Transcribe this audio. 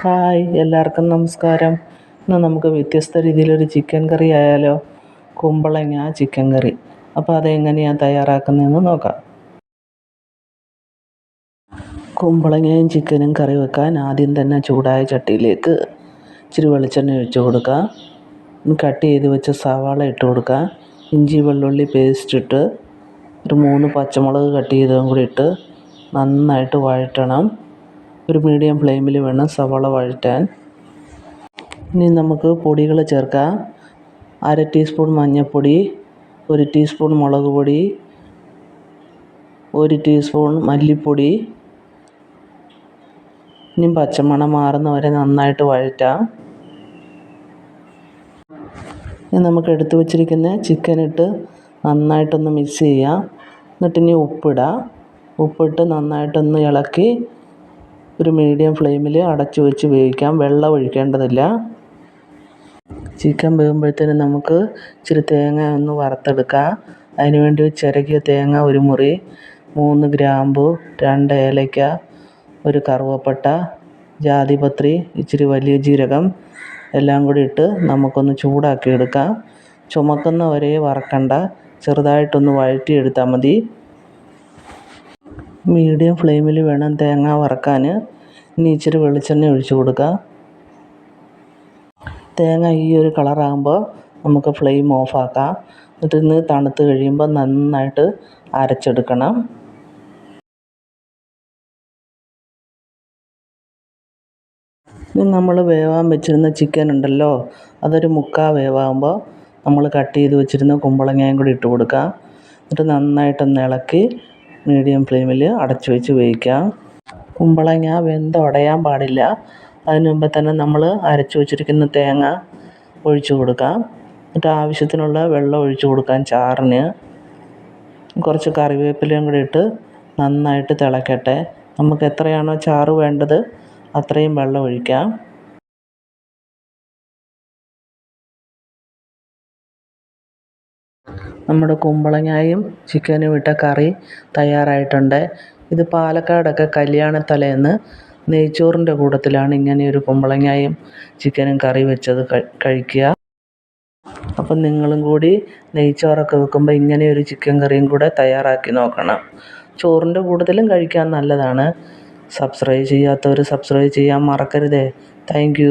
Hi എല്ലാവർക്കും നമസ്കാരം. ഇന്ന് നമുക്ക് വ്യത്യസ്ത രീതിയിലൊരു ചിക്കൻ കറി ആയാലോ? കുമ്പളങ്ങ ചിക്കൻ കറി. അപ്പോൾ അതെങ്ങനെയാണ് തയ്യാറാക്കുന്നതെന്ന് നോക്കാം. കുമ്പളങ്ങയും ചിക്കനും കറി വെക്കാൻ ആദ്യം തന്നെ ചൂടായ ചട്ടിയിലേക്ക് ഇച്ചിരി വെളിച്ചെണ്ണ ഒഴിച്ചു കൊടുക്കുക കട്ട് ചെയ്ത് വെച്ച സവാള ഇട്ട് കൊടുക്കുക ഇഞ്ചി വെള്ളുള്ളി പേസ്റ്റ് ഇട്ട് ഒരു മൂന്ന് പച്ചമുളക് കട്ട് ചെയ്തതും കൂടി ഇട്ട് നന്നായിട്ട് വഴറ്റണം. ഒരു മീഡിയം ഫ്ലെയിമിൽ വേണം സവാള വഴറ്റാൻ. ഇനി നമുക്ക് പൊടികൾ ചേർക്കാം. അര ടീസ്പൂൺ മഞ്ഞൾപ്പൊടി ഒരു ടീസ്പൂൺ മുളക് പൊടി ഒരു ടീസ്പൂൺ മല്ലിപ്പൊടി. ഇനി പച്ചമണം മാറുന്ന വരെ നന്നായിട്ട് വഴറ്റാം. ഇനി നമുക്ക് എടുത്തു വച്ചിരിക്കുന്ന ചിക്കൻ ഇട്ട് നന്നായിട്ടൊന്ന് മിക്സ് ചെയ്യാം. എന്നിട്ട് ഇനി ഉപ്പിടാം. ഉപ്പിട്ട് നന്നായിട്ടൊന്ന് ഇളക്കി ഒരു മീഡിയം ഫ്ലെയിമിൽ അടച്ചു വെച്ച് വേവിക്കാം വെള്ളം ഒഴിക്കേണ്ടതില്ല. ചിക്കൻ വേകുമ്പോഴത്തേനും നമുക്ക് ഇച്ചിരി തേങ്ങ ഒന്ന് വറുത്തെടുക്കാം. അതിനുവേണ്ടി ചിരകിയ തേങ്ങ ഒരു മുറി മൂന്ന് ഗ്രാമ്പു രണ്ട് ഏലയ്ക്ക ഒരു കറുവപ്പട്ട ജാതിപത്രി ഇച്ചിരി വലിയ ജീരകം എല്ലാം കൂടി ഇട്ട് നമുക്കൊന്ന് ചൂടാക്കി എടുക്കാം ചുമക്കുന്ന വരെ വറക്കണ്ട. ചെറുതായിട്ടൊന്ന് വഴറ്റിയെടുത്താൽ മതി. മീഡിയം ഫ്ലെയിമിൽ വേണം തേങ്ങ വറക്കാൻ ഇനി ഇച്ചിരി വെളിച്ചെണ്ണ ഒഴിച്ചു കൊടുക്കുക തേങ്ങ ഈ ഒരു കളറാകുമ്പോൾ നമുക്ക് ഫ്ലെയിം ഓഫാക്കാം എന്നിട്ട് ഇന്ന് തണുത്ത് കഴിയുമ്പോൾ നന്നായിട്ട് അരച്ചെടുക്കണം. ഇനി നമ്മൾ വേവാൻ വെച്ചിരുന്ന ചിക്കൻ ഉണ്ടല്ലോ അതൊരു മുക്കാ വേവാകുമ്പോൾ നമ്മൾ കട്ട് ചെയ്ത് വെച്ചിരുന്ന കുമ്പളങ്ങയും കൂടി ഇട്ട് കൊടുക്കാം. എന്നിട്ട് നന്നായിട്ടൊന്ന് ഇളക്കി മീഡിയം ഫ്ലെയിമിൽ അടച്ചു വെച്ച് വേവിക്കാം കുമ്പളങ്ങ വെന്ത് ഉടയാൻ പാടില്ല. അതിന് മുമ്പേ തന്നെ നമ്മൾ അരച്ച് വെച്ചിരിക്കുന്ന തേങ്ങ ഒഴിച്ചു കൊടുക്കാം എന്നിട്ട് ആവശ്യത്തിനുള്ള വെള്ളം ഒഴിച്ചു കൊടുക്കാം ചാറിന്. കുറച്ച് കറിവേപ്പിലയും കൂടി ഇട്ട് നന്നായിട്ട് തിളക്കട്ടെ. നമുക്ക് എത്രയാണോ ചാറ് വേണ്ടത് അത്രയും വെള്ളം ഒഴിക്കാം. നമ്മുടെ കുമ്പളങ്ങായും ചിക്കനും ഇട്ട കറി തയ്യാറായിട്ടുണ്ട്. ഇത് പാലക്കാടൊക്കെ കല്യാണത്തലേന്ന് നെയ്ച്ചോറിന്റെ കൂട്ടത്തിലാണ് ഇങ്ങനെയൊരു കുമ്പളങ്ങായും ചിക്കനും കറി വെച്ചത് കഴിക്കുക. അപ്പം നിങ്ങളും കൂടി നെയ്ച്ചോറൊക്കെ വെക്കുമ്പോൾ ഇങ്ങനെയൊരു ചിക്കൻ കറിയും കൂടെ തയ്യാറാക്കി നോക്കണം. ചോറിന്റെ കൂട്ടത്തിലും കഴിക്കാൻ നല്ലതാണ്. സബ്സ്ക്രൈബ് ചെയ്യാത്തവർ സബ്സ്ക്രൈബ് ചെയ്യാൻ മറക്കരുതേ. താങ്ക്